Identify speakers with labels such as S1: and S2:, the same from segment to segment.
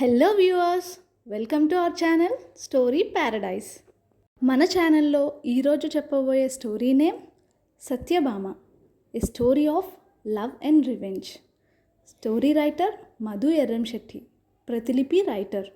S1: Hello viewers welcome to our channel story paradise. మన ఛానల్లో ఈరోజు చెప్పబోయే story name Satyabhama a story of love and revenge story writer Madhu Erramsetti Pratilipi writer.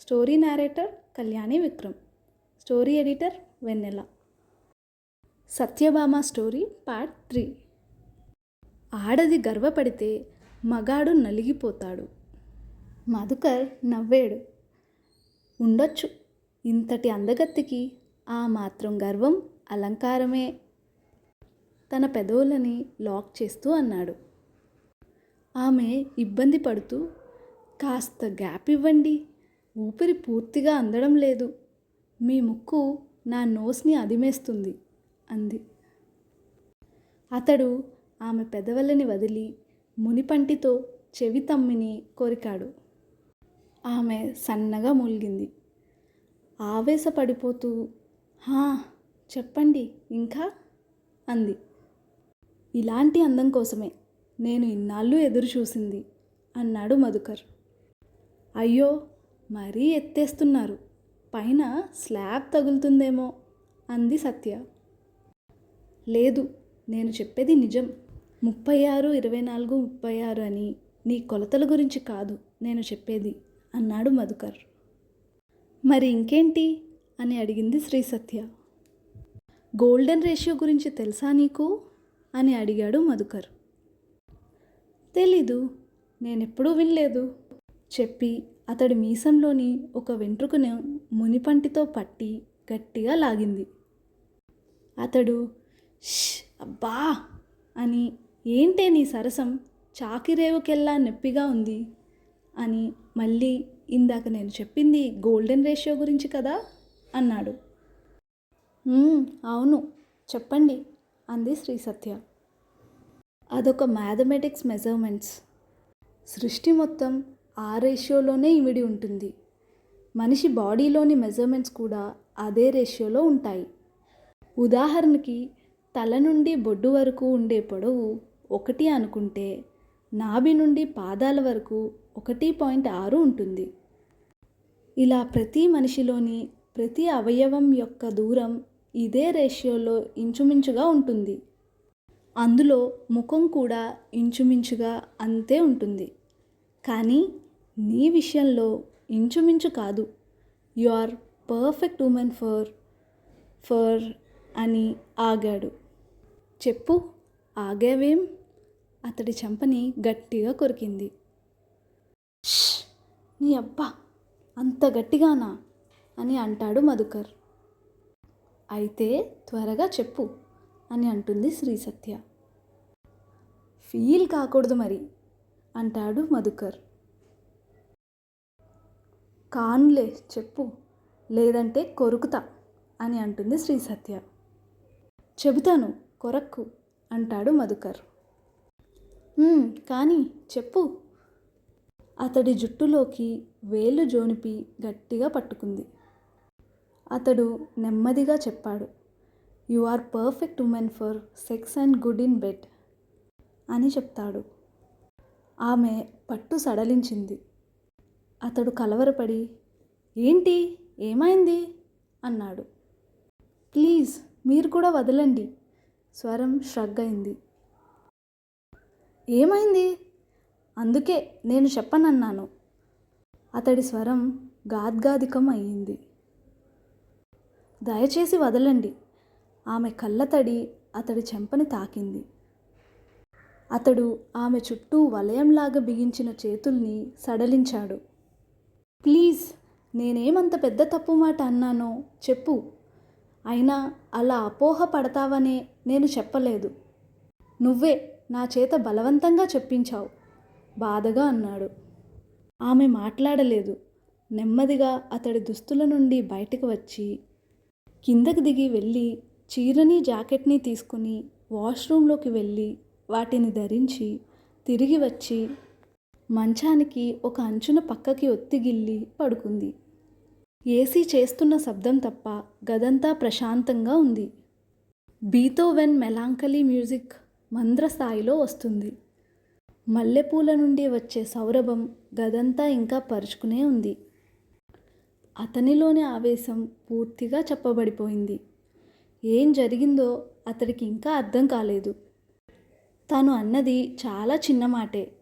S1: Story narrator Kalyani Vikram. Story editor Vennela. Satyabhama story part three. ఆడది గర్వపడితే మగాడు నలిగిపోతాడు. మధుకర్ నవ్వాడు. ఉండొచ్చు. ఇంతటి అందగత్తికి ఆ మాత్రం గర్వం అలంకారమే. తన పెదవులని లాక్ చేస్తూ అన్నాడు. ఆమె ఇబ్బంది పడుతూ కాస్త గ్యాప్ ఇవ్వండి. ఊపిరి పూర్తిగా అందడం లేదు. మీ ముక్కు నా నోస్ని అదిమేస్తుంది అంది. అతడు ఆమె పెదవులని వదిలి మునిపంటితో చెవి తమ్మిని కోరికాడు. ఆమె సన్నగా మూలిగింది. ఆవేశపడిపోతూ హా చెప్పండి ఇంకా? అంది. ఇలాంటి అందం కోసమే. నేను ఇన్నాళ్ళు ఎదురు చూసింది అన్నాడు మధుకర్. అయ్యో మరీ ఎత్తేస్తున్నారు. పైన స్లాబ్ తగులుతుందేమో అంది సత్య. లేదు నేను చెప్పేది నిజం. ముప్పై ఆరు ఇరవై నాలుగు ముప్పై ఆరు అని నీ కొలతల గురించి కాదు నేను చెప్పేది. అన్నాడు మధుకర్. మరి ఇంకేంటి? అని అడిగింది శ్రీ సత్య. గోల్డెన్ రేషియో గురించి తెలుసా నీకు? అని అడిగాడు మధుకర్. తెలీదు నేనెప్పుడూ వినలేదు. చెప్పి అతడి మీసంలోని ఒక వెంట్రుకను మునిపంటితో పట్టి గట్టిగా లాగింది. అతడు "ష్, అబ్బా! అని ఏంటే నీ సరసం? చాకిరేవుకెల్లా నొప్పిగా ఉంది. అని మళ్ళీ ఇందాక నేను చెప్పింది గోల్డెన్ రేషియో గురించి కదా అన్నాడు. అవును చెప్పండి అంది శ్రీ సత్య. అదొక మ్యాథమెటిక్స్ మెజర్మెంట్స్ సృష్టి మొత్తం ఆ రేషియోలోనే ఇమిడి ఉంటుంది. మనిషి బాడీలోని మెజర్మెంట్స్ కూడా అదే రేషియోలో ఉంటాయి. ఉదాహరణకి తల నుండి బొడ్డు వరకు ఉండే పొడవు ఒకటి అనుకుంటే నాభి నుండి పాదాల వరకు ఒకటి పాయింట్ ఆరు ఉంటుంది. ఇలా ప్రతి మనిషిలోని ప్రతి అవయవం యొక్క దూరం ఇదే రేషియోలో ఇంచుమించుగా ఉంటుంది. అందులో ముఖం కూడా ఇంచుమించుగా అంతే ఉంటుంది. కానీ నీ విషయంలో ఇంచుమించు కాదు. You are perfect women for for అని ఆగాడు. చెప్పు ఆగావేం? అతడి చెంపని గట్టిగా కొరికింది. "ష్! నీ అబ్బా! అంత గట్టిగానా అని అంటాడు మధుకర్. అయితే త్వరగా చెప్పు అని అంటుంది శ్రీ సత్య. ఫీల్ కాకూడదు మరి అంటాడు మధుకర్. కాన్లే చెప్పు. లేదంటే కొరుకుతా అని అంటుంది శ్రీ సత్య. చెబుతాను కొరక్కు అంటాడు మధుకర్. కానీ చెప్పు. అతడి జుట్టులోకి వేలు జోనిపి గట్టిగా పట్టుకుంది. అతడు నెమ్మదిగా చెప్పాడు you are perfect women for sex and good in bed అని చెప్తాడు. ఆమె పట్టు సడలించింది. అతడు కలవరపడి ఏంటి? ఏమైంది? అన్నాడు. ప్లీజ్ మీరు కూడా వదలండి. స్వరం ష్రగ్ అయింది ఏమైంది? అందుకే నేను చెప్పనన్నాను. అతడి స్వరం గాద్గాదికం అయ్యింది. దయచేసి వదలండి. ఆమె కళ్ళతడి అతడి చెంపని తాకింది. అతడు ఆమె చుట్టూ వలయంలాగా బిగించిన చేతుల్ని సడలించాడు. ప్లీజ్ నేనేమంత పెద్ద తప్పు మాట అన్నానో చెప్పు. అయినా అలా అపోహ పడతావనే నేను చెప్పలేదు. నువ్వే నా చేత బలవంతంగా చెప్పించావు. బాధగా అన్నాడు. ఆమె మాట్లాడలేదు. నెమ్మదిగా అతడి దుస్తుల నుండి బయటకు వచ్చి కిందకి దిగి వెళ్ళి చీరని జాకెట్ని తీసుకుని వాష్రూమ్లోకి వెళ్ళి వాటిని ధరించి తిరిగి వచ్చి మంచానికి ఒక అంచున పక్కకి ఒత్తిగిల్లి పడుకుంది. ఏసీ చేస్తున్న శబ్దం తప్ప గదంతా ప్రశాంతంగా ఉంది. బీతోవెన్ మెలాంకలీ మ్యూజిక్ మంద్ర స్థాయిలో వస్తుంది. మల్లెపూల నుండి వచ్చే సౌరభం గదంతా ఇంకా పరుచుకునే ఉంది. అతనిలోని ఆవేశం పూర్తిగా చెప్పబడిపోయింది. ఏం జరిగిందో అతడికి ఇంకా అర్థం కాలేదు. తను అన్నది చాలా చిన్న మాటే.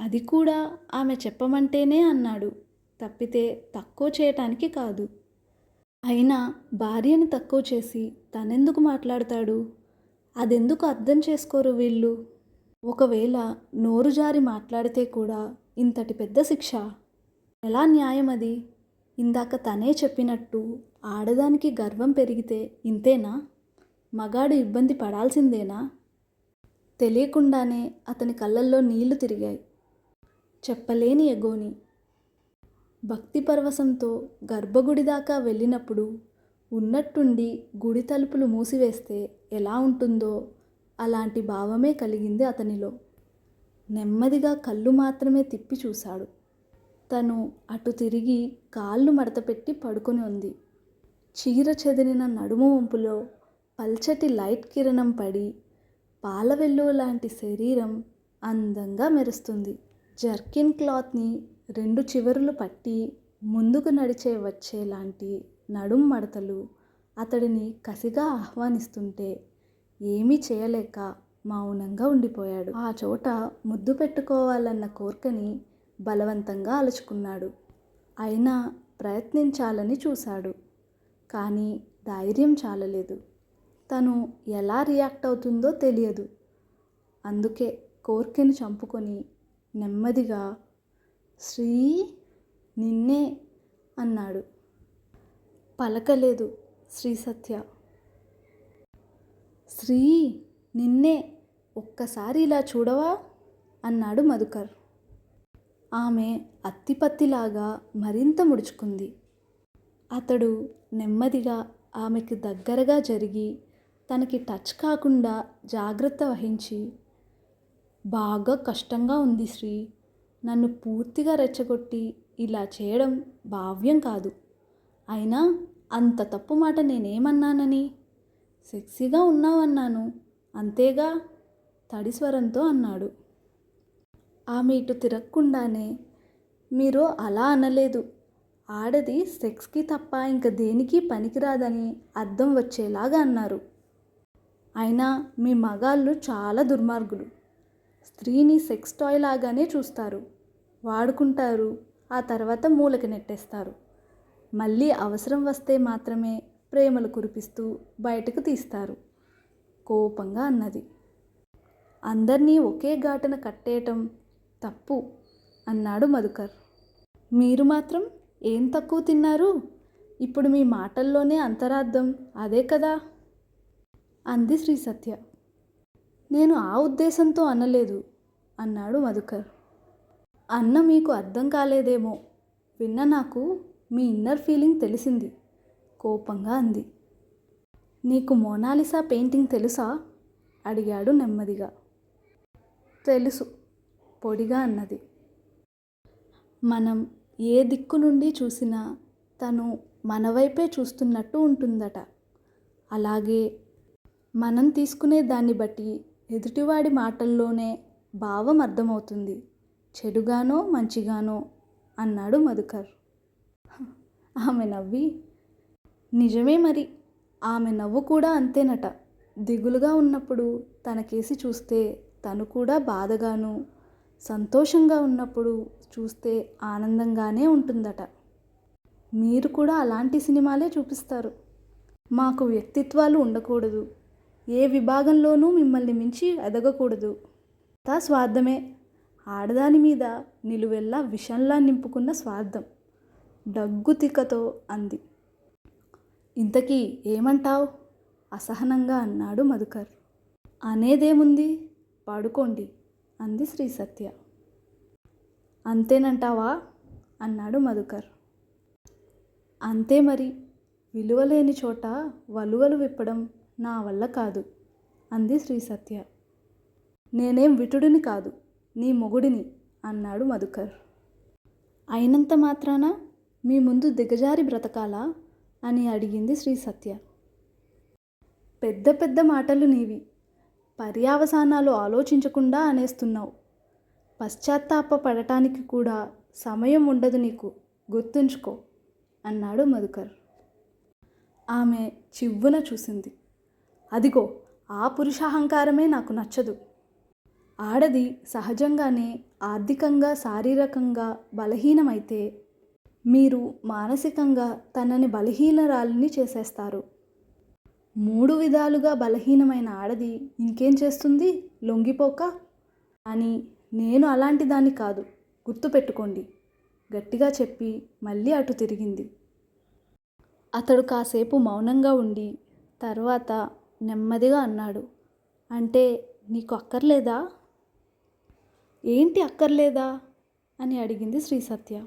S1: అది కూడా ఆమె చెప్పమంటేనే అన్నాడు. తప్పితే తక్కువ చేయటానికి కాదు. అయినా భార్యని తక్కువ చేసి తనెందుకు మాట్లాడతాడు? అదెందుకు అర్థం చేసుకోరు వీళ్ళు? ఒకవేళ నోరు జారి మాట్లాడితే కూడా ఇంతటి పెద్ద శిక్ష? ఎలా న్యాయం అది? ఇందాక తనే చెప్పినట్టు ఆడదానికి గర్వం పెరిగితే ఇంతేనా? మగాడు ఇబ్బంది పడాల్సిందేనా? తెలియకుండానే అతని కళ్ళల్లో నీళ్ళు తిరిగాయి. చెప్పలేని ఎగోని భక్తి పరవశంతో గర్భగుడి దాకా వెళ్ళినప్పుడు ఉన్నట్టుండి గుడి తలుపులు మూసివేస్తే ఎలా ఉంటుందో అలాంటి భావమే కలిగింది అతనిలో. నెమ్మదిగా కళ్ళు మాత్రమే తిప్పి చూశాడు. తను అటు తిరిగి కాళ్ళు మడతపెట్టి పడుకొని ఉంది. చీర చెదిరిన నడుము వంపులో పల్చటి లైట్ కిరణం పడి పాలవెల్లు లాంటి శరీరం అందంగా మెరుస్తుంది. జర్కిన్ క్లాత్ని రెండు చివరులు పట్టి ముందుకు నడిచే వచ్చేలాంటి నడుం మడతలు అతడిని కసిగా ఆహ్వానిస్తుంటే ఏమీ చేయలేక మౌనంగా ఉండిపోయాడు. ఆ చోట ముద్దు పెట్టుకోవాలన్న కోరికని బలవంతంగా అలుచుకున్నాడు. అయినా ప్రయత్నించాలని చూశాడు. కానీ ధైర్యం చాలలేదు. తను ఎలా రియాక్ట్ అవుతుందో తెలియదు. అందుకే కోర్కెను చంపుకొని నెమ్మదిగా శ్రీ నిన్నే అన్నాడు. పలకలేదు శ్రీ సత్య. శ్రీ నిన్నే ఒక్కసారి ఇలా చూడవా? అన్నాడు మధుకర్. ఆమె అత్తిపత్తిలాగా మరింత ముడుచుకుంది. అతడు నెమ్మదిగా ఆమెకు దగ్గరగా జరిగి తనకి టచ్ కాకుండా జాగ్రత్త వహించి బాగా కష్టంగా ఉంది శ్రీ. నన్ను పూర్తిగా రెచ్చగొట్టి ఇలా చేయడం భావ్యం కాదు. అయినా అంత తప్పు మాట నేనేమన్నానని? సెక్సీగా ఉన్నావన్నాను. అంతేగా? తడి స్వరంతో అన్నాడు. ఆమె ఇటు తిరగకుండానే మీరు అలా అనలేదు. ఆడది సెక్స్కి తప్ప ఇంక దేనికి పనికిరాదని అర్థం వచ్చేలాగా అన్నారు. అయినా మీ మగాళ్ళు చాలా దుర్మార్గులు. స్త్రీని సెక్స్ టాయ్ లాగానే చూస్తారు. వాడుకుంటారు. ఆ తర్వాత మూలకి నెట్టేస్తారు. మళ్ళీ అవసరం వస్తే మాత్రమే ప్రేమలు కురిపిస్తూ బయటకు తీస్తారు. కోపంగా అన్నది. అందరినీ ఒకే ఘాటన కట్టేయటం తప్పు అన్నాడు మధుకర్. మీరు మాత్రం ఏం తక్కువ తిన్నారు? ఇప్పుడు మీ మాటల్లోనే అంతరార్థం అదే కదా? అంది శ్రీ సత్య. నేను ఆ ఉద్దేశంతో అనలేదు అన్నాడు మధుకర్. అన్న మీకు అర్థం కాలేదేమో విన్న నాకు మీ ఇన్నర్ ఫీలింగ్ తెలిసింది. కోపంగా అంది. నీకు మోనాలిసా పెయింటింగ్ తెలుసా? అడిగాడు నెమ్మదిగా. తెలుసు పొడిగా అన్నది. మనం ఏ దిక్కు నుండి చూసినా తను మన వైపే చూస్తున్నట్టు ఉంటుందట. అలాగే మనం తీసుకునే దాన్ని బట్టి ఎదుటివాడి మాటల్లోనే భావం అర్థమవుతుంది. చెడుగానో మంచిగానో అన్నాడు మధుకర్. ఆమె నవ్వి నిజమే మరి ఆమె నవ్వు కూడా అంతేనట. దిగులుగా ఉన్నప్పుడు తనకేసి చూస్తే తను కూడా బాధగాను సంతోషంగా ఉన్నప్పుడు చూస్తే ఆనందంగానే ఉంటుందట. మీరు కూడా అలాంటి సినిమాలే చూపిస్తారు. మాకు వ్యక్తిత్వాలు ఉండకూడదు. ఏ విభాగంలోనూ మిమ్మల్ని మించి ఎదగకూడదు. తా స్వార్థమే. ఆడదాని మీద నిలువెల్లా విషంలా నింపుకున్న స్వార్థం. డగ్గుతికతో అంది. ఇంతకీ ఏమంటావ్? అసహనంగా అన్నాడు మధుకర్. అనేదేముంది? పడుకోండి అంది శ్రీ సత్య. అంతేనంటావా? అన్నాడు మధుకర్. అంతే మరి. విలువలేని చోట వలువలు విప్పడం నా వల్ల కాదు అంది శ్రీ సత్య. నేనేం విటుడిని కాదు. నీ మొగుడిని అన్నాడు మధుకర్. అయినంత మాత్రాన మీ ముందు దిగజారి బ్రతకాలా అని అడిగింది శ్రీ సత్య. పెద్ద పెద్ద మాటలు నీవి. పర్యావసానాలు ఆలోచించకుండా అనేస్తున్నావు. పశ్చాత్తాప పడటానికి కూడా సమయం ఉండదు నీకు. గుర్తుంచుకో అన్నాడు మధుకర్. ఆమె చివ్వున చూసింది. అదిగో ఆ పురుషాహంకారమే నాకు నచ్చదు. ఆడది సహజంగానే ఆర్థికంగా శారీరకంగా బలహీనమైతే మీరు మానసికంగా తనని బలహీనరాలిని చేసేస్తారు. మూడు విధాలుగా బలహీనమైన ఆడది ఇంకేం చేస్తుంది? లొంగిపోక? అని నేను అలాంటి దాన్ని కాదు గుర్తుపెట్టుకోండి. గట్టిగా చెప్పి మళ్ళీ అటు తిరిగింది. అతడు కాసేపు మౌనంగా ఉండి తర్వాత నెమ్మదిగా అన్నాడు అంటే నీకు అక్కర్లేదా? ఏంటి అక్కర్లేదా? అని అడిగింది శ్రీ సత్య.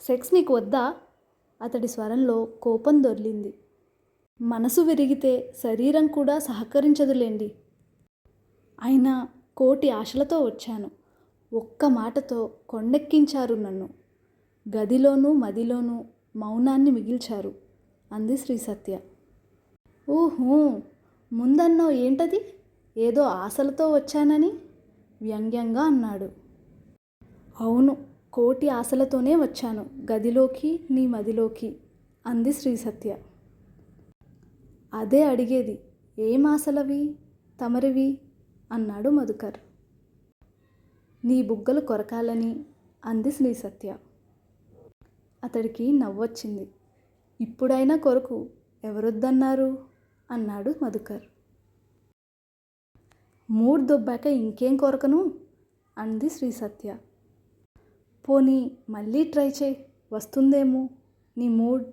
S1: సెక్స్ నీకు వద్దా? అతడి స్వరంలో కోపం దొర్లింది. మనసు విరిగితే శరీరం కూడా సహకరించదులేండి. అయినా కోటి ఆశలతో వచ్చాను. ఒక్క మాటతో కొండెక్కించారు నన్ను. గదిలోనూ మదిలోనూ మౌనాన్ని మిగిల్చారు అంది శ్రీ సత్య. ఊహూ ముందన్నో ఏంటది? ఏదో ఆశలతో వచ్చానని? వ్యంగ్యంగా అన్నాడు. అవును కోటి ఆశలతోనే వచ్చాను. గదిలోకి నీ మదిలోకి అంది శ్రీ సత్య అదే అడిగేది. ఏం ఆశలవి? తమరివి? అన్నాడు మధుకర్. నీ బుగ్గలు కొరకాలని అంది శ్రీ సత్య అతడికి నవ్వొచ్చింది. ఇప్పుడైనా కొరకు ఎవరొద్దన్నారు? అన్నాడు మధుకర్. మూడ్ దొబ్బాక ఇంకేం కొరకను? అంది శ్రీ సత్య. పోనీ మళ్ళీ ట్రై చేయి వస్తుందేమో నీ mood.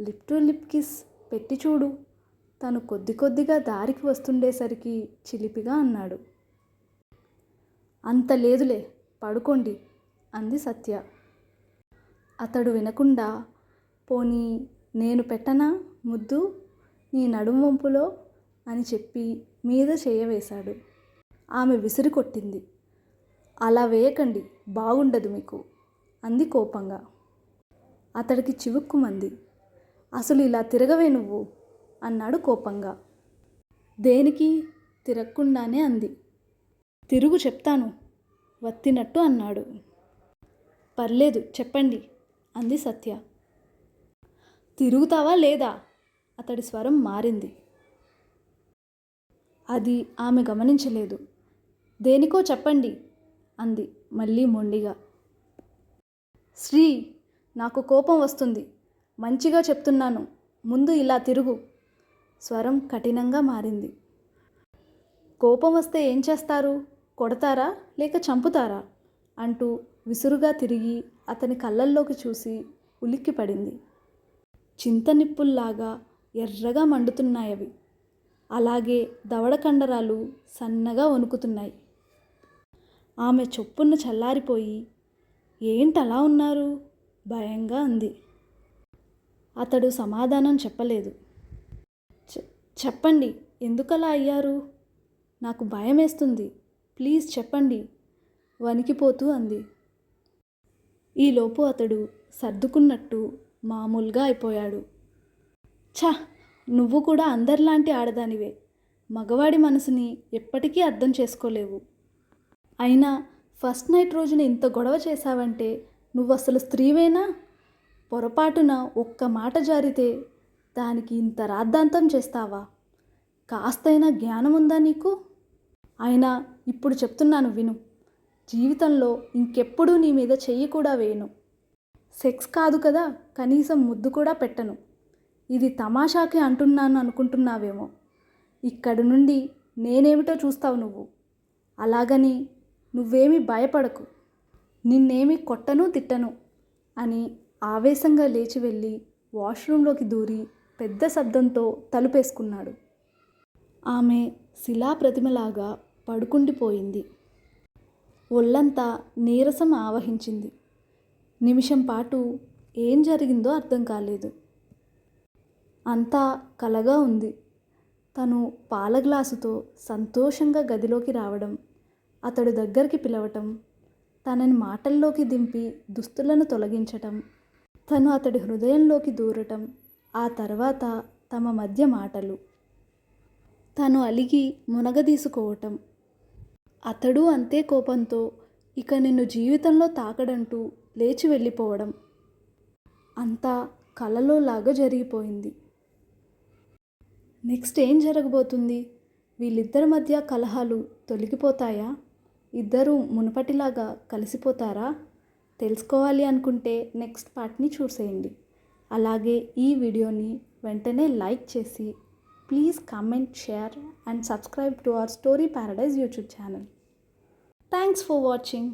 S1: Lip to lip kiss పెట్టి చూడు. తను కొద్ది కొద్దిగా దారికి వస్తుండేసరికి చిలిపిగా అన్నాడు. అంత లేదులే పడుకోండి అంది సత్య. అతడు వినకుండా పోనీ నేను పెట్టనా ముద్దు? నీ నడుము వంపులో అని చెప్పి మీద చేయవేశాడు ఆమె విసిరి కొట్టింది. అలా వేయకండి బాగుండదు మీకు అంది కోపంగా. అతడికి చివుక్కుమంది. అసలు ఇలా తిరగవే నువ్వు అన్నాడు కోపంగా. దేనికి? తిరగకుండానే అంది. తిరుగు చెప్తాను వత్తినట్టు అన్నాడు. పర్లేదు చెప్పండి అంది సత్య. తిరుగుతావా లేదా? అతడి స్వరం మారింది. అది ఆమె గమనించలేదు. దేనికో చెప్పండి అంది మళ్ళీ మొండిగా. శ్రీ నాకు కోపం వస్తుంది. మంచిగా చెప్తున్నాను. ముందు ఇలా తిరుగు. స్వరం కఠినంగా మారింది. కోపం వస్తే ఏం చేస్తారు? కొడతారా? లేక చంపుతారా? అంటూ విసురుగా తిరిగి అతని కళ్ళల్లోకి చూసి ఉలిక్కిపడింది. చింతనిప్పుల్లాగా ఎర్రగా మండుతున్నాయవి. అలాగే దవడ కండరాలు సన్నగా వణుకుతున్నాయి. ఆమె చొప్పున చల్లారిపోయి ఏంటలా ఉన్నారు? భయంగా అంది. అతడు సమాధానం చెప్పలేదు. చెప్పండి ఎందుకలా అయ్యారు? నాకు భయమేస్తుంది. ప్లీజ్ చెప్పండి వణికిపోతూ అంది. ఈలోపు అతడు సర్దుకున్నట్టు మామూలుగా అయిపోయాడు. ఛా నువ్వు కూడా అందరిలాంటి ఆడదానివే. మగవాడి మనసుని ఎప్పటికీ అర్థం చేసుకోలేవు. అయినా ఫస్ట్ నైట్ రోజున ఇంత గొడవ చేశావంటే నువ్వు అసలు స్త్రీవేనా? పొరపాటున ఒక్క మాట జారితే దానికి ఇంత రాద్ధాంతం చేస్తావా? కాస్తైనా జ్ఞానం ఉందా నీకు? అయినా ఇప్పుడు చెప్తున్నాను విను. జీవితంలో ఇంకెప్పుడూ నీ మీద చెయ్యి కూడా వేయను. సెక్స్ కాదు కదా కనీసం ముద్దు కూడా పెట్టను. ఇది తమాషాకి అంటున్నాను అనుకుంటున్నావేమో. ఇక్కడి నుండి నేనేమిటో చూస్తావు నువ్వు. అలాగని నువ్వేమీ భయపడకు. నిన్నేమి కొట్టను తిట్టను అని ఆవేశంగా లేచి వెళ్ళి వాష్రూంలోకి దూరి పెద్ద శబ్దంతో తలుపేసుకున్నాడు. ఆమె శిలాప్రతిమలాగా పడుకుండిపోయింది. ఒళ్ళంతా నీరసం ఆవహించింది. నిమిషం పాటు ఏం జరిగిందో అర్థం కాలేదు. అంతా కలగా ఉంది. తను పాల గ్లాసుతో సంతోషంగా గదిలోకి రావడం అతడు దగ్గరికి పిలవటం తనని మాటల్లోకి దింపి దుస్తులను తొలగించటం తను అతడి హృదయంలోకి దూరటం ఆ తర్వాత తమ మధ్య మాటలు. తను అలిగి మునగదీసుకోవటం అతడు అంతే కోపంతో ఇక నిన్ను జీవితంలో తాకడంటూ లేచి వెళ్ళిపోవడం. అంతా కలలో లాగా జరిగిపోయింది. నెక్స్ట్ ఏం జరగబోతుంది? వీళ్ళిద్దరి మధ్య కలహాలు తొలగిపోతాయా? ఇద్దరూ మునుపటిలాగా కలిసిపోతారా? తెలుసుకోవాలి అనుకుంటే నెక్స్ట్ పార్ట్ని చూసేయండి. అలాగే ఈ వీడియోని వెంటనే లైక్ చేసి please comment share and subscribe to our story paradise YouTube channel. Thanks for watching.